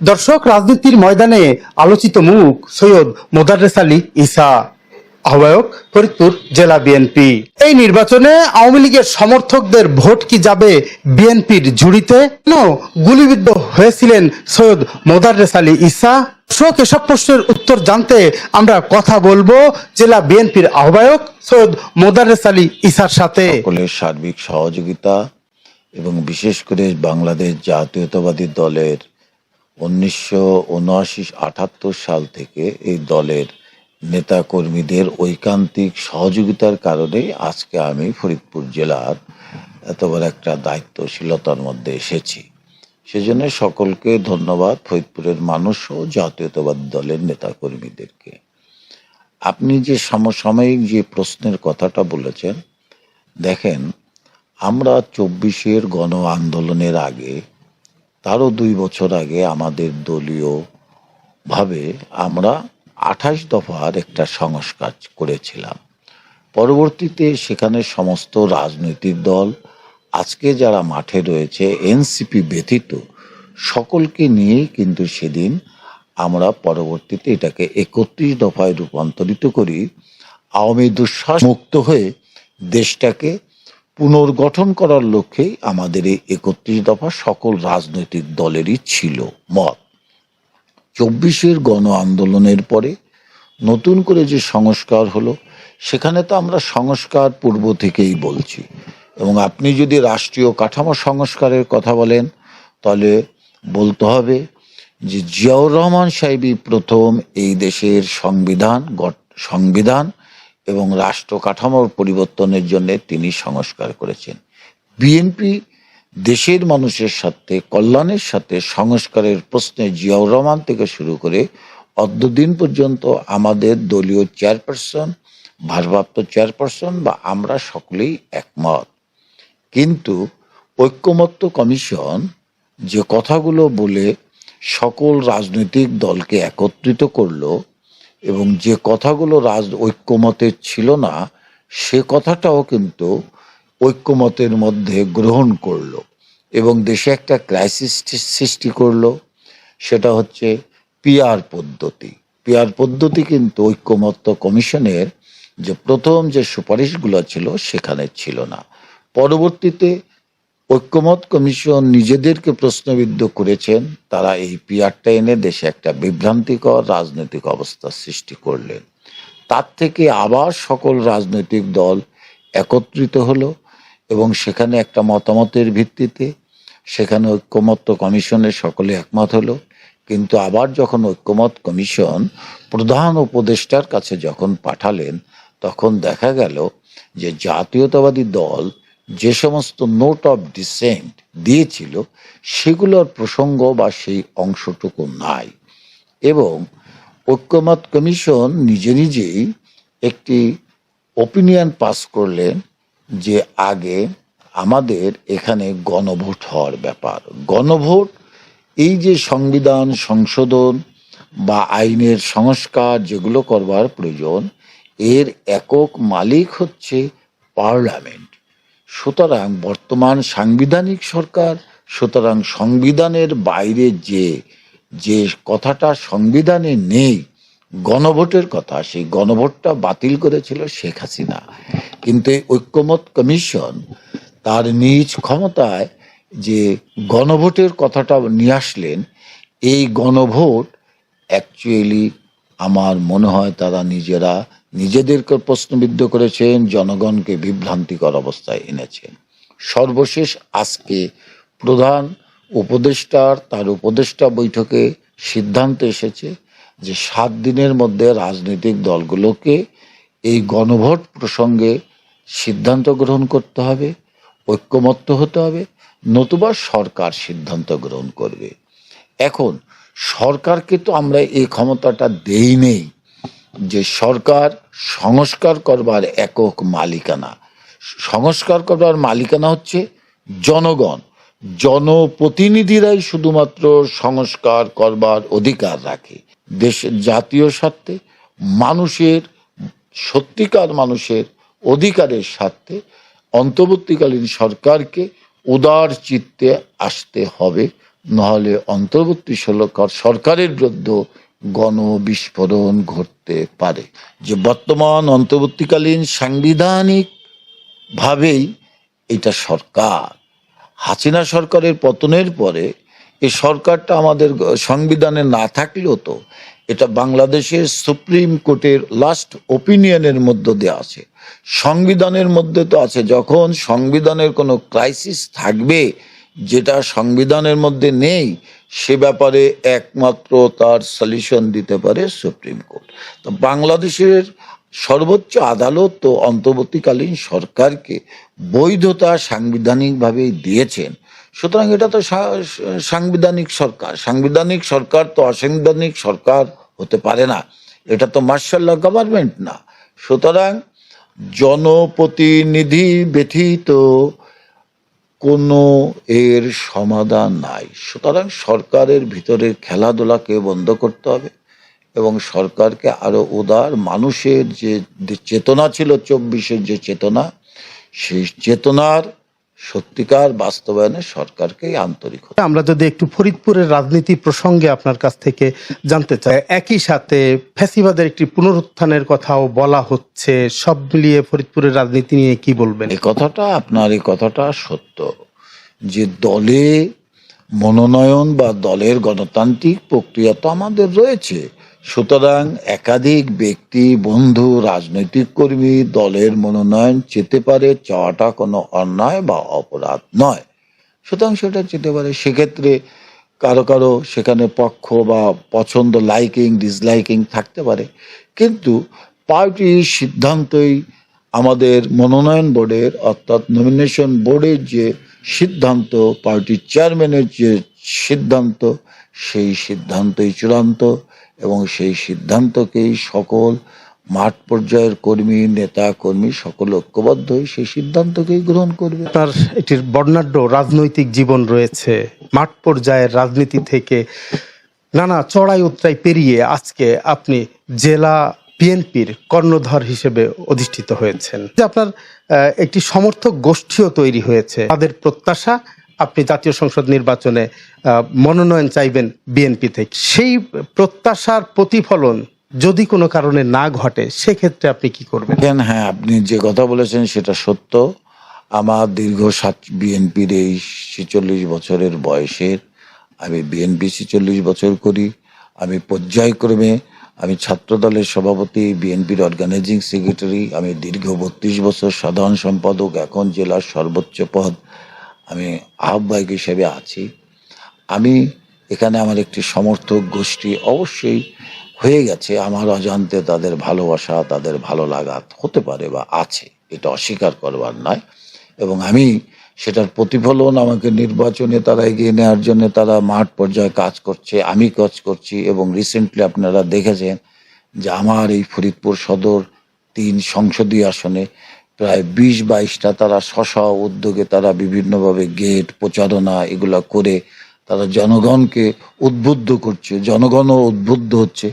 দর্শক, রাজনীতির ময়দানে আলোচিত মুখ, সৈয়দ মোদারেস আলী ঈসা। আহ্বায়ক ফরিদপুর জেলা বিএনপি। এই নির্বাচনে আওয়ামী লীগের সমর্থকদের ভোট কি যাবে বিএনপির ঝুড়িতে? গুলিবিদ্ধ হয়েছিলেন সৈয়দ মোদারেস আলী ঈসা? দর্শক, এসব প্রশ্নের উত্তর জানতে আমরা কথা বলব জেলা বিএনপির আহ্বায়ক সৈয়দ মোদারেস আলী ঈসার সাথে। সার্বিক সহযোগিতা এবং বিশেষ করে বাংলাদেশ জাতীয়তাবাদী দলের উনিশশো উনআশি আটাত্তর সাল থেকে এই দলের নেতা কর্মীদের ঐকান্তিক সহযোগিতার কারণে আজকে আমি ফরিদপুর জেলার এত বড় একটা দায়িত্বশীলতার মধ্যে এসেছি। সেজন্য সকলকে ধন্যবাদ, ফরিদপুরের মানুষ ও জাতীয়তাবাদী দলের নেতা কর্মীদেরকে আপনি যে সমসাময়িক যে প্রশ্নের কথাটা বলেছেন, দেখেন, আমরা চব্বিশের গণ আন্দোলনের আগে তারও দুই বছর আগে আমাদের দলীয় ভাবে আমরা আঠাশ দফার একটা সংস্কার করেছিলাম। পরবর্তীতে সেখানে সমস্ত রাজনৈতিক দল, আজকে যারা মাঠে রয়েছে, এনসিপি ব্যতীত, সকলকে নিয়েই কিন্তু সেদিন আমরা পরবর্তীতে এটাকে একত্রিশ দফায় রূপান্তরিত করি। আওয়ামী দুঃশ্বাস মুক্ত হয়ে দেশটাকে পুনর্গঠন করার লক্ষ্যেই আমাদের এই একত্রিশ দফা সকল রাজনৈতিক দলেরই ছিল মত। চব্বিশের গণ আন্দোলনের পরে নতুন করে যে সংস্কার হলো, সেখানে তো আমরা সংস্কার পূর্ব থেকেই বলছি। এবং আপনি যদি রাষ্ট্রীয় কাঠামো সংস্কারের কথা বলেন, তাহলে বলতে হবে যে জিয়াউর রহমান সাহেবই প্রথম এই দেশের সংবিধান সংবিধান এবং রাষ্ট্র কাঠামোর পরিবর্তনের জন্য তিনি সংস্কার করেছেন। বিএনপি দেশের মানুষের সাথে, কল্যাণের সাথে সংস্কারের প্রশ্নে জিয়াউর রহমান থেকে শুরু করে অদ্যদিন পর্যন্ত আমাদের দলীয় চেয়ারপারসন, ভারপ্রাপ্ত চেয়ারপারসন বা আমরা সকলেই একমত। কিন্তু ঐক্যমত্য কমিশন যে কথাগুলো বলে সকল রাজনৈতিক দলকে একত্রিত করল এবং যে কথাগুলো রাজ ঐক্যমতের ছিল না, সে কথাটাও কিন্তু ঐক্যমতের মধ্যে গ্রহণ করল এবং দেশে একটা ক্রাইসিস সৃষ্টি করল। সেটা হচ্ছে পিআর পদ্ধতি। পিআর পদ্ধতি কিন্তু ঐক্যমত্য কমিশনের যে প্রথম যে সুপারিশগুলো ছিল সেখানে ছিল না। পরবর্তীতে ঐক্যমত কমিশন নিজেদেরকে প্রশ্নবিদ্ধ করেছেন, তারা এই পিআরটা এনে দেশে একটা বিভ্রান্তিকর রাজনৈতিক অবস্থা সৃষ্টি করলেন। তার থেকে আবার সকল রাজনৈতিক দল একত্রিত হলো এবং সেখানে একটা মতামতের ভিত্তিতে সেখানে ঐক্যমত্য কমিশনের সকলে একমত হলো। কিন্তু আবার যখন ঐক্যমত কমিশন প্রধান উপদেষ্টার কাছে যখন পাঠালেন, তখন দেখা গেল যে জাতীয়তাবাদী দল যে সমস্ত নোট অফ ডিসেন্ট দিয়েছিল, সেগুলোর প্রসঙ্গ বা সেই অংশটুকু নাই। এবং ঐক্যমত কমিশন নিজে নিজেই একটি ওপিনিয়ন পাস করলেন যে আগে আমাদের এখানে গণভোট হওয়ার ব্যাপার। গণভোট, এই যে সংবিধান, সংশোধন বা আইনের সংস্কার যেগুলো করবার প্রয়োজন, এর একক মালিক হচ্ছে পার্লামেন্ট। সুতরাং বর্তমান সাংবিধানিক সরকার, সুতরাং সংবিধানের বাইরে যে যে কথাটা সংবিধানে নেই, গণভোটের কথা, সেই গণভোটটা বাতিল করেছিল শেখ হাসিনা। কিন্তু ঐক্যমত কমিশন তার নিজ ক্ষমতায় যে গণভোটের কথাটা নিয়ে আসলেন, এই গণভোট অ্যাকচুয়ালি আমার মনে হয় তারা নিজেরা নিজেদেরকে প্রশ্নবিদ্ধ করেছেন, জনগণকে বিভ্রান্তিকর অবস্থায় এনেছেন। সর্বশেষ আজকে প্রধান উপদেষ্টার, তার উপদেষ্টা বৈঠকে সিদ্ধান্ত এসেছে যে সাত দিনের মধ্যে রাজনৈতিক দলগুলোকে এই গণভোট প্রসঙ্গে সিদ্ধান্ত গ্রহণ করতে হবে, ঐক্যমত্য হতে হবে, নতুবা সরকার সিদ্ধান্ত গ্রহণ করবে। এখন সরকারকে তো আমরা এই ক্ষমতাটা দেই নেই। যে সরকার সংস্কার করবার একক মালিকানা। সংস্কার করবার মালিকানা হচ্ছে জনগণ। জনপ্রতিনিধিরাই শুধুমাত্র সংস্কার করবার অধিকার রাখে। দেশের জাতীয় স্বার্থে, মানুষের, সত্যিকার মানুষের অধিকারের স্বার্থে অন্তর্বর্তীকালীন সরকারকে উদার চিত্তে আসতে হবে। নাহলে অন্তর্বর্তী সরকার সরকারের বিরুদ্ধে গণ বিস্ফোরণ ঘটতে পারে। যে বর্তমান অন্তর্বর্তীকালীন সাংবিধানিক ভাবেই এটা সরকার। হাসিনা সরকারের পতনের পরে এই সরকারটা আমাদের সংবিধানে না থাকলেও তো এটা বাংলাদেশের সুপ্রিম কোর্টের লাস্ট ওপিনিয়নের মধ্য দিয়ে আছে। সংবিধানের মধ্যে তো আছে, যখন সংবিধানের কোনো ক্রাইসিস থাকবে, যেটা সংবিধানের মধ্যে নেই সে ব্যাপারে একমাত্র তার সলিউশন দিতে পারে সুপ্রিম কোর্ট। তো বাংলাদেশের সর্বোচ্চ আদালত তো অন্তর্বর্তীকালীন সরকারকে বৈধতা সাংবিধানিকভাবে দিয়েছেন। সুতরাং এটা তো সাংবিধানিক সরকার। সাংবিধানিক সরকার তো অসাংবিধানিক সরকার হতে পারে না। এটা তো মার্শাল্লাহ গভর্নমেন্ট না। সুতরাং জনপ্রতিনিধি ব্যথিত কোনো এর সমাধান নাই। সুতরাং সরকারের ভিতরের খেলাধুলাকে বন্ধ করতে হবে এবং সরকারকে আরও উদার মানুষের যে চেতনা ছিল, চব্বিশের যে চেতনা, সেই চেতনার সত্যিকার বাস্তবায়নে সরকারকেই আন্তরিক আমরা যদি একটু ফরিদপুরের রাজনীতি প্রসঙ্গে আপনার কাছ থেকে জানতে চাই একই সাথে ফ্যাসিবাদের একটি পুনরুত্থানের কথাও বলা হচ্ছে। সব মিলিয়ে ফরিদপুরের রাজনীতি নিয়ে কি বলবেন? এই কথাটা আপনার এই কথাটা সত্য যে দলে মনোনয়ন বা দলের গণতান্ত্রিক প্রক্রিয়া তো আমাদের রয়েছে। সুতরাং একাধিক ব্যক্তি, বন্ধু, রাজনৈতিক কর্মী দলের মনোনয়ন চেতে পারে চাওয়াটা কোনো অন্যায় বা অপরাধ নয়। সুতরাং সেটা যেতে পারে। সেক্ষেত্রে কারও কারও সেখানে পক্ষ বা পছন্দ লাইকিং ডিসলাইকিং থাকতে পারে। কিন্তু পার্টির সিদ্ধান্তই আমাদের মনোনয়ন বোর্ডের, অর্থাৎ নমিনেশন বোর্ডের যে সিদ্ধান্ত পার্টির চেয়ারম্যানের যে সিদ্ধান্ত, সেই সিদ্ধান্তই চূড়ান্ত। এবং সেই সিদ্ধান্তকেই সকল মাঠ পর্যায়ের কর্মী, নেতা, কর্মী, সকল ঐক্যবদ্ধ হয়ে সেই সিদ্ধান্তকেই গ্রহণ করবে। তার একটি বর্ণাঢ্য রাজনৈতিক জীবন রয়েছে। মাঠ পর্যায়ের রাজনীতি থেকে নানা চড়াই উতরাই পেরিয়ে আজকে আপনি জেলা বিএনপির কর্ণধর হিসেবে অধিষ্ঠিত হয়েছেন। যে আপনার একটি সমর্থক গোষ্ঠীও তৈরি হয়েছে। তাদের প্রত্যাশা আপনি জাতীয় সংসদ নির্বাচনে মনোনয়ন চাইবেন বিএনপি থেকে। সেই প্রত্যাশার প্রতিফলন যদি কোনো কারণে না ঘটে, সেক্ষেত্রে আপনি কি করবেন? হ্যাঁ আপনি যে কথা বলেছেন সেটা সত্য। আমার দীর্ঘ সাত, বিএনপির এই ছেচল্লিশ বছরের বয়সের, আমি বিএনপি ছেচল্লিশ বছর করি। আমি পর্যায়ক্রমে আমি ছাত্র দলের সভাপতি, বিএনপির অর্গানাইজিং সেক্রেটারি আমি দীর্ঘ বত্রিশ বছর সাধারণ সম্পাদক, এখন জেলার সর্বোচ্চ পদ। আমি আহ্বায়ক হিসেবে আছি। আমি এখানে আমার একটি সমর্থক গোষ্ঠী অবশ্যই হয়ে গেছে। আমার অজান্তে তাদের ভালোবাসা, তাদের ভালো লাগা হতে পারে বা আছে। এটা অস্বীকার করবার নয়। এবং আমি সেটার প্রতিফলন আমাকে নির্বাচনে তারা এগিয়ে নেওয়ার জন্য তারা মাঠ পর্যায়ে কাজ করছে, আমি কাজ করছি এবং রিসেন্টলি আপনারা দেখেছেন যে আমার এই ফরিদপুর সদর তিন সংসদীয় আসনে প্রায় বিশ, বাইশটা তারা স্ব উদ্যোগে তারা বিভিন্নভাবে গেট, প্রচারণা এগুলা করে তারা জনগণকে উদ্বুদ্ধ করছে, জনগণও উদ্বুদ্ধ হচ্ছে।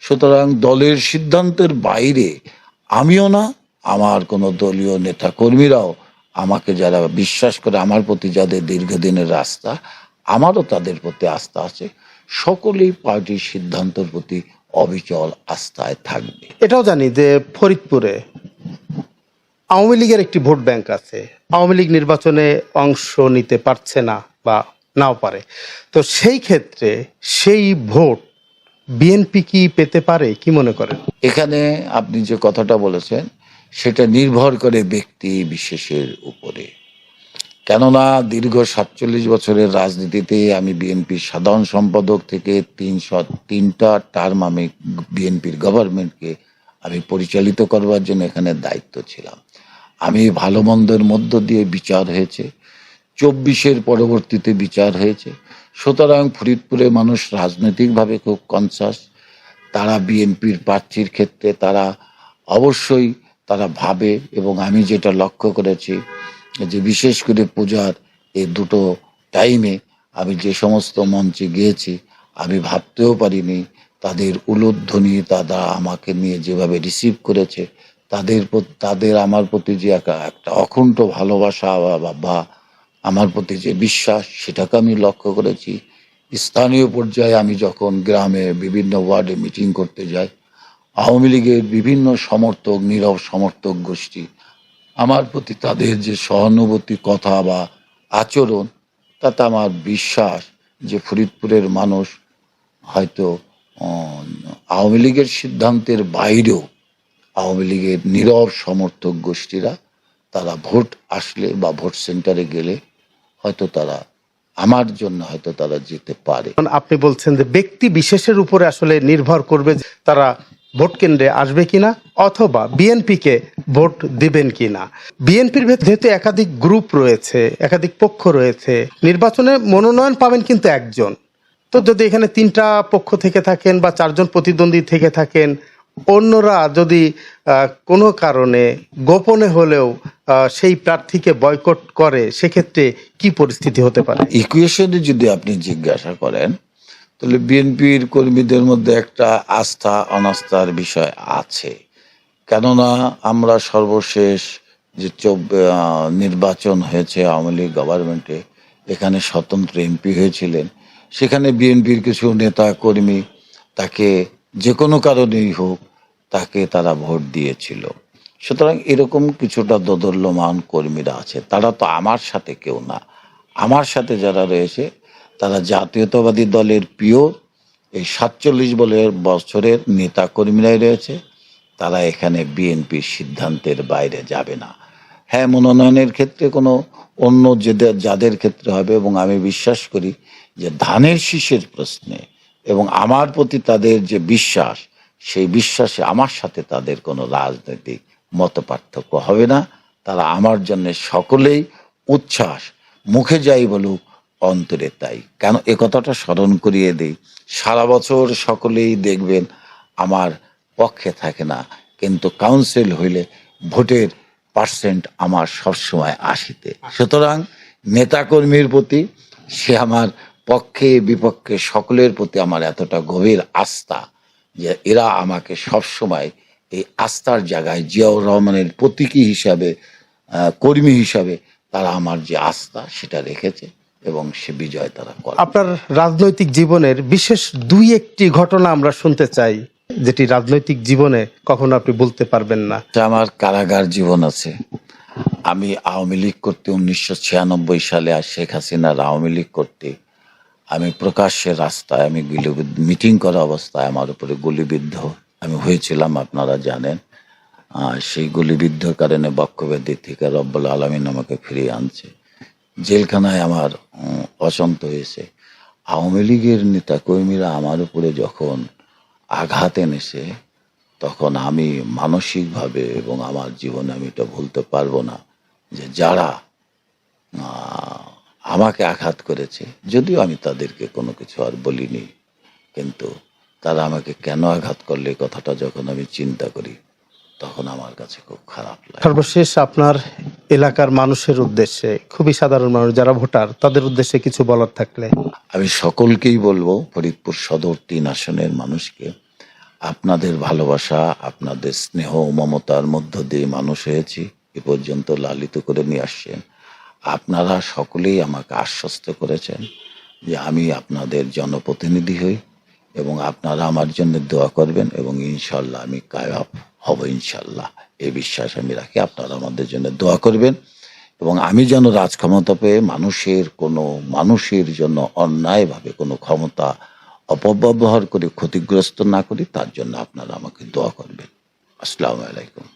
সুতরাং দলের সিদ্ধান্তের বাইরে আমিও না, আমার কোনো দলীয় নেতা কর্মীরাও আমাকে যারা বিশ্বাস করে আমার প্রতি যাদের দীর্ঘদিনের রাস্তা আমারও তাদের প্রতি আস্থা আছে। সকলেই পার্টির সিদ্ধান্তের প্রতি অবিচল আস্থায় থাকবে। এটাও জানি যে ফরিদপুরে আওয়ামী লীগের একটি ভোট ব্যাংক আছে। আওয়ামী লীগ নির্বাচনে অংশ নিতে পারছে না বা নাও পারে। তো সেই ক্ষেত্রে সেই ভোট বিএনপি কি পেতে পারে, কি মনে করেন? এখানে আপনি যে কথাটা বলেছেন, সেটা নির্ভর করে ব্যক্তি বিশেষের উপরে। কেননা দীর্ঘ সাতচল্লিশ বছরের রাজনীতিতে আমি বিএনপির সাধারণ সম্পাদক থেকে তিনশো তিনটা টার্ম আমি বিএনপির গভর্নমেন্টকে আমি পরিচালিত করবার জন্য এখানে দায়িত্ব ছিলাম। আমি ভালো মন্দের মধ্য দিয়ে বিচার হয়েছে, চব্বিশের পরবর্তীতে বিচার হয়েছে। সুতরাং ফরিদপুরে মানুষ রাজনৈতিকভাবে খুব কনসাস তারা বিএনপির প্রার্থীর ক্ষেত্রে তারা অবশ্যই তারা ভাবে এবং আমি যেটা লক্ষ্য করেছি যে বিশেষ করে পূজার এই দুটো টাইমে আমি যে সমস্ত মঞ্চে গিয়েছি, আমি ভাবতেও পারিনি তাদের উলুধ্বনি তারা আমাকে নিয়ে যেভাবে রিসিভ করেছে, তাদের তাদের আমার প্রতি যে একটা একটা অকুণ্ঠ ভালোবাসা বা- আমার প্রতি যে বিশ্বাস, সেটাকে আমি লক্ষ্য করেছি। স্থানীয় পর্যায়ে আমি যখন গ্রামে বিভিন্ন ওয়ার্ডে মিটিং করতে যাই, আওয়ামী লীগের বিভিন্ন সমর্থক, নীরব সমর্থক গোষ্ঠী, আমার প্রতি তাদের যে সহানুভূতি কথা বা আচরণ, তাতে আমার বিশ্বাস যে ফরিদপুরের মানুষ হয়তো আওয়ামী লীগের সিদ্ধান্তের বাইরেও আওয়ামী লীগের নীরব সমর্থক গোষ্ঠীরা, তারা ভোট আসলে বা ভোট সেন্টারে গেলে হয়তো তারা, আমার জন্য হয়তো তারা যেতে পারে। আপনি বলছেন যে ব্যক্তি বিশেষের উপরে আসলে নির্ভর করবে তারা ভোট কেন্দ্রে আসবে কিনা, অথবা বিএনপিকে ভোট দিবেন কিনা। বিএনপির যেহেতু একাধিক গ্রুপ রয়েছে, একাধিক পক্ষ রয়েছে, নির্বাচনে মনোনয়ন পাবেন কিন্তু একজন। তো যদি এখানে তিনটা পক্ষ থেকে থাকেন বা চারজন প্রতিদ্বন্দ্বী থেকে থাকেন, অন্যরা যদি কোনো কারণে গোপনে হলেও সেই প্রার্থীকে বয়কট করে, সেক্ষেত্রে কি পরিস্থিতি হতে পারে? ইকুয়েশনে যদি আপনি জিজ্ঞাসা করেন, তাহলে বিএনপির কর্মীদের মধ্যে একটা আস্থা, অনাস্থার বিষয় আছে। কেননা আমরা সর্বশেষ যে নির্বাচন হয়েছে আওয়ামী লীগ গভর্নমেন্টে এখানে স্বতন্ত্র এমপি হয়েছিলেন। সেখানে বিএনপির কিছু নেতা কর্মী তাকে যে কোনো কারণেই হোক তাকে তারা ভোট দিয়েছিল। সুতরাং এরকম কিছুটা দোদল্যমান কর্মীরা আছে। তারা তো আমার সাথে কেউ না। আমার সাথে যারা রয়েছে, তারা জাতীয়তাবাদী দলের পিওর এই সাতচল্লিশ বলের বছরের নেতা কর্মীরাই রয়েছে। তারা এখানে বিএনপির সিদ্ধান্তের বাইরে যাবে না। হ্যাঁ মনোনয়নের ক্ষেত্রে কোনো অন্য যেদের যাদের ক্ষেত্রে হবে, এবং আমি বিশ্বাস করি যে ধানের শীষের প্রশ্নে এবং আমার প্রতি তাদের যে বিশ্বাস, সেই বিশ্বাসে আমার সাথে তাদের কোনো রাজনৈতিক মত পার্থক্য হবে না। তারা আমার জন্য সকলেই উচ্ছ্বাস, মুখে যাই বলুক, অন্তরে তাই। কেন? এ কথাটা স্মরণ করিয়ে দেই। সারা বছর সকলেই দেখবেন আমার পক্ষে থাকে না, কিন্তু কাউন্সিল হইলে ভোটের পার্সেন্ট আমার সবসময় আসিতে সুতরাং নেতাকর্মীর প্রতি সে আমার পক্ষে বিপক্ষে সকলের প্রতি আমার এতটা গভীর আস্থা যে এরা আমাকে সবসময় এই আস্থার জায়গায় জিয়াউর রহমানের প্রতীকী হিসাবে কর্মী হিসাবে তারা আমার যে আস্থা সেটা রেখেছে এবং সে বিজয় তারা করে। আপনার রাজনৈতিক জীবনের বিশেষ দুই একটি ঘটনা আমরা শুনতে চাই যেটি রাজনৈতিক জীবনে কখনো আপনি বলতে পারবেন না। আমার কারাগার জীবন আছে। আমি আওয়ামী লীগ করতে উনিশশো ছিয়ানব্বই সালে আর শেখ হাসিনার আওয়ামী লীগ করতে আমি প্রকাশ্যে রাস্তায়, আমি গুলিবিদ্ধ মিটিং করা অবস্থায় আমার উপরে গুলিবিদ্ধ। আমি হয়েছিলাম, আপনারা জানেন। সেই গুলিবিদ্ধর কারণে বক্ষব্যাধি থেকে রব্বুল আলমিন আমাকে ফিরিয়ে আনছে। জেলখানায় আমার অশান্ত হয়েছে। আওয়ামী লীগের নেতা কর্মীরা আমার উপরে যখন আঘাত এনেছে, তখন আমি মানসিকভাবে এবং আমার জীবনে আমি এটা ভুলতে পারব না যে যারা আমাকে আঘাত করেছে। যদিও আমি তাদেরকে কোনো কিছু আর বলিনি কিন্তু তারা আমাকে কেন আঘাত করলে কথাটা যখন আমি চিন্তা করি তখন আমার কাছে খুব খারাপ লাগে। সর্বশেষ আপনার এলাকার মানুষের উদ্দেশ্যে খুবই সাধারণ মানুষ যারা ভোটার তাদের উদ্দেশ্যে কিছু বলার থাকলে। আমি সকলকেই বলব ফরিদপুর সদর তিন আসনের মানুষকে আপনাদের ভালোবাসা আপনাদের স্নেহ মমতার মধ্য দিয়ে মানুষ হয়েছি এ পর্যন্ত লালিত করে নিয়ে আসছেন। আপনারা সকলেই আমাকে আশ্বস্ত করেছেন যে আমি আপনাদের জনপ্রতিনিধি হই এবং আপনারা আমার জন্য দোয়া করবেন এবং ইনশাল্লাহ আমি কায়াব হব ইনশাল্লাহ। এই বিশ্বাস আমি রাখি, আপনারা আমাদের জন্য দোয়া করবেন এবং আমি যেন রাজক্ষমতা পেয়ে মানুষের কোনো, মানুষের জন্য অন্যায়ভাবে কোনো ক্ষমতা অপব্যবহার করে ক্ষতিগ্রস্ত না করি, তার জন্য আপনারা আমাকে দোয়া করবেন। আসসালামু আলাইকুম।